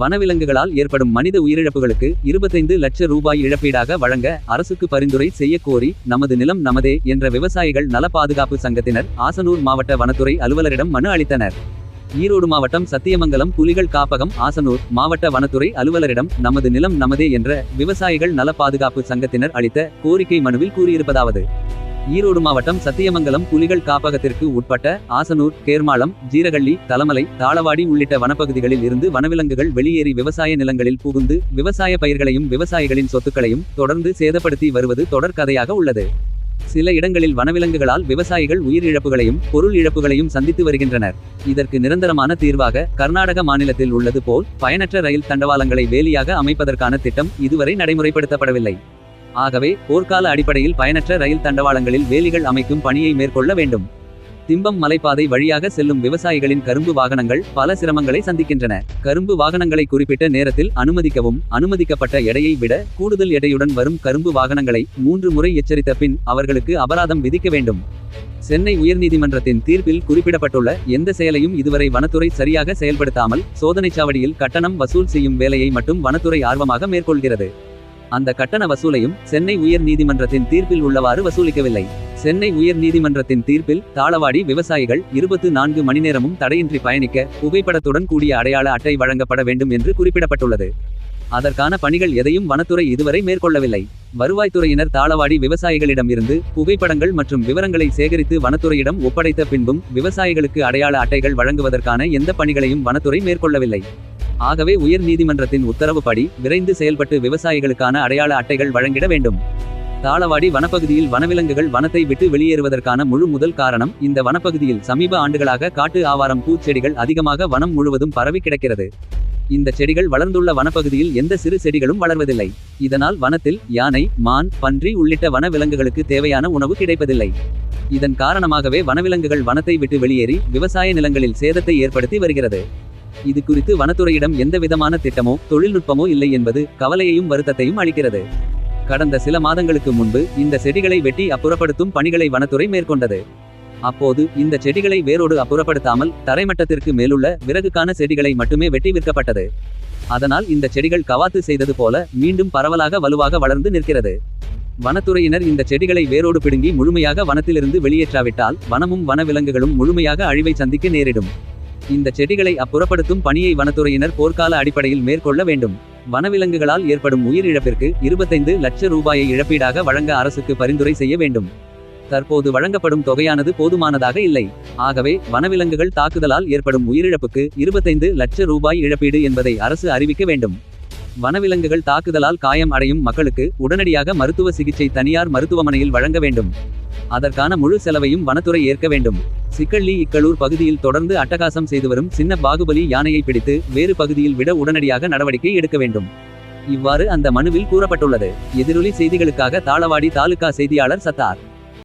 வனவிலங்குகளால் ஏற்படும் மனித உயிரிழப்புகளுக்கு இருபத்தைந்து லட்ச ரூபாய் இழப்பீடாக வழங்க அரசுக்கு பரிந்துரை செய்யக்கோரி நமது நிலம் நமதே என்ற விவசாயிகள் நல பாதுகாப்பு சங்கத்தினர் ஆசனூர் மாவட்ட வனத்துறை அலுவலரிடம் மனு அளித்தனர். ஈரோடு மாவட்டம் சத்தியமங்கலம் புலிகள் காப்பகம் ஆசனூர் மாவட்ட வனத்துறை அலுவலரிடம் நமது நிலம் நமதே என்ற விவசாயிகள் நல பாதுகாப்பு சங்கத்தினர் அளித்த கோரிக்கை மனுவில் கூறியிருப்பதாவது. ஈரோடு மாவட்டம் சத்தியமங்கலம் புலிகள் காப்பகத்திற்கு உட்பட்ட ஆசனூர் கேர்மாளம் ஜீரகள்ளி தலமலை தாளவாடி உள்ளிட்ட வனப்பகுதிகளில் இருந்து வனவிலங்குகள் வெளியேறி விவசாய நிலங்களில் புகுந்து விவசாய பயிர்களையும் விவசாயிகளின் சொத்துக்களையும் தொடர்ந்து சேதப்படுத்தி வருவது தொடர்கதையாக உள்ளது. சில இடங்களில் வனவிலங்குகளால் விவசாயிகள் உயிரிழப்புகளையும் பொருள் இழப்புகளையும் சந்தித்து வருகின்றனர். இதற்கு நிரந்தரமான தீர்வாக கர்நாடக மாநிலத்தில் உள்ளது போல் பயனற்ற ரயில் தண்டவாளங்களை வேலியாக அமைப்பதற்கான திட்டம் இதுவரை நடைமுறைப்படுத்தப்படவில்லை. ஆகவே போர்க்கால அடிப்படையில் பயனற்ற ரயில் தண்டவாளங்களில் வேலிகள் அமைக்கும் பணியை மேற்கொள்ள வேண்டும். திம்பம் மலைப்பாதை வழியாக செல்லும் விவசாயிகளின் கரும்பு வாகனங்கள் பல சிரமங்களை சந்திக்கின்றன. கரும்பு வாகனங்களை குறிப்பிட்ட நேரத்தில் அனுமதிக்கவும் அனுமதிக்கப்பட்ட எடையை விட கூடுதல் எடையுடன் வரும் கரும்பு வாகனங்களை மூன்று முறை எச்சரித்த பின் அவர்களுக்கு அபராதம் விதிக்க வேண்டும். சென்னை உயர்நீதிமன்றத்தின் தீர்ப்பில் குறிப்பிடப்பட்டுள்ள எந்த செயலையும் இதுவரை வனத்துறை சரியாக செயல்படுத்தாமல் சோதனைச் சாவடியில் கட்டணம் வசூல் செய்யும் வேலையை மட்டும் வனத்துறை ஆர்வமாக மேற்கொள்கிறது. அந்த கட்டண வசூலையும் சென்னை உயர் நீதிமன்றத்தின் தீர்ப்பில் உள்ளவாறு வசூலிக்கவில்லை. சென்னை உயர் நீதிமன்றத்தின் தீர்ப்பில் தாளவாடி விவசாயிகள் இருபத்து நான்கு மணி நேரமும் தடையின்றி பயணிக்க புகைப்படத்துடன் கூடிய அடையாள அட்டை வழங்கப்பட வேண்டும் என்று குறிப்பிடப்பட்டுள்ளது. அதற்கான பணிகள் எதையும் வனத்துறை இதுவரை மேற்கொள்ளவில்லை. வருவாய்த்துறையினர் தாளவாடி விவசாயிகளிடம் இருந்து புகைப்படங்கள் மற்றும் விவரங்களை சேகரித்து வனத்துறையிடம் ஒப்படைத்த பின்பும் விவசாயிகளுக்கு அடையாள அட்டைகள் வழங்குவதற்கான எந்த பணிகளையும் வனத்துறை மேற்கொள்ளவில்லை. ஆகவே உயர் நீதிமன்றத்தின் உத்தரவுப்படி விரைந்து செயல்பட்டு விவசாயிகளுக்கான அடையாள அட்டைகள் வழங்கிட வேண்டும். தாளவாடி வனப்பகுதியில் வனவிலங்குகள் வனத்தை விட்டு வெளியேறுவதற்கான முழு முதல் காரணம் இந்த வனப்பகுதியில் சமீப ஆண்டுகளாக காட்டு ஆவாரம் பூச்செடிகள் அதிகமாக வனம் முழுவதும் பரவி கிடக்கிறது. இந்த செடிகள் வளர்ந்துள்ள வனப்பகுதியில் எந்த சிறு செடிகளும் வளர்வதில்லை. இதனால் வனத்தில் யானை மான் பன்றி உள்ளிட்ட வனவிலங்குகளுக்கு தேவையான உணவு கிடைப்பதில்லை. இதன் காரணமாகவே வனவிலங்குகள் வனத்தை விட்டு வெளியேறி விவசாய நிலங்களில் சேதத்தை ஏற்படுத்தி வருகிறது. இது குறித்து வனத்துறையிடம் எந்த விதமான திட்டமோ தொழில்நுட்பமோ இல்லை என்பது கவலையையும் வருத்தத்தையும் அளிக்கிறது. கடந்த சில மாதங்களுக்கு முன்பு இந்த செடிகளை வெட்டி அப்புறப்படுத்தும் பணிகளை வனத்துறை மேற்கொண்டது. அப்போது இந்த செடிகளை வேரோடு அப்புறப்படுத்தாமல் தரைமட்டத்திற்கு மேலுள்ள விறகுக்கான செடிகளை மட்டுமே வெட்டி விற்கப்பட்டது. அதனால் இந்த செடிகள் கவாத்து செய்தது போல மீண்டும் பரவலாக வலுவாக வளர்ந்து நிற்கிறது. வனத்துறையினர் இந்த செடிகளை வேரோடு பிடுங்கி முழுமையாக வனத்திலிருந்து வெளியேற்றாவிட்டால் வனமும் வனவிலங்குகளும் முழுமையாக அழிவை சந்திக்க நேரிடும். இந்த செடிகளை அப்புறப்படுத்தும் பணியை வனத்துறையினர் போர்க்கால அடிப்படையில் மேற்கொள்ள வேண்டும். வனவிலங்குகளால் ஏற்படும் உயிரிழப்பிற்கு இருபத்தைந்து லட்ச ரூபாயை இழப்பீடாக வழங்க அரசுக்கு பரிந்துரை செய்ய வேண்டும். தற்போது வழங்கப்படும் தொகையானது போதுமானதாக இல்லை. ஆகவே வனவிலங்குகள் தாக்குதலால் ஏற்படும் உயிரிழப்புக்கு இருபத்தைந்து லட்ச ரூபாய் இழப்பீடு என்பதை அரசு அறிவிக்க வேண்டும். வனவிலங்குகள் தாக்குதலால் காயம் அடையும் மக்களுக்கு உடனடியாக மருத்துவ சிகிச்சை தனியார் மருத்துவமனையில் வழங்க வேண்டும். அதற்கான முழு செலவையும் வனத்துறை ஏற்க வேண்டும். சிக்கள்ளி இக்களூர் பகுதியில் தொடர்ந்து அட்டகாசம் செய்து வரும் சின்ன பாகுபலி யானையை பிடித்து வேறு பகுதியில் விட உடனடியாக நடவடிக்கை எடுக்க வேண்டும். இவ்வாறு அந்த மனுவில் கூறப்பட்டுள்ளது. எதிரொலி செய்திகளுக்காக தாளவாடி தாலுகா செய்தியாளர் சத்தார்.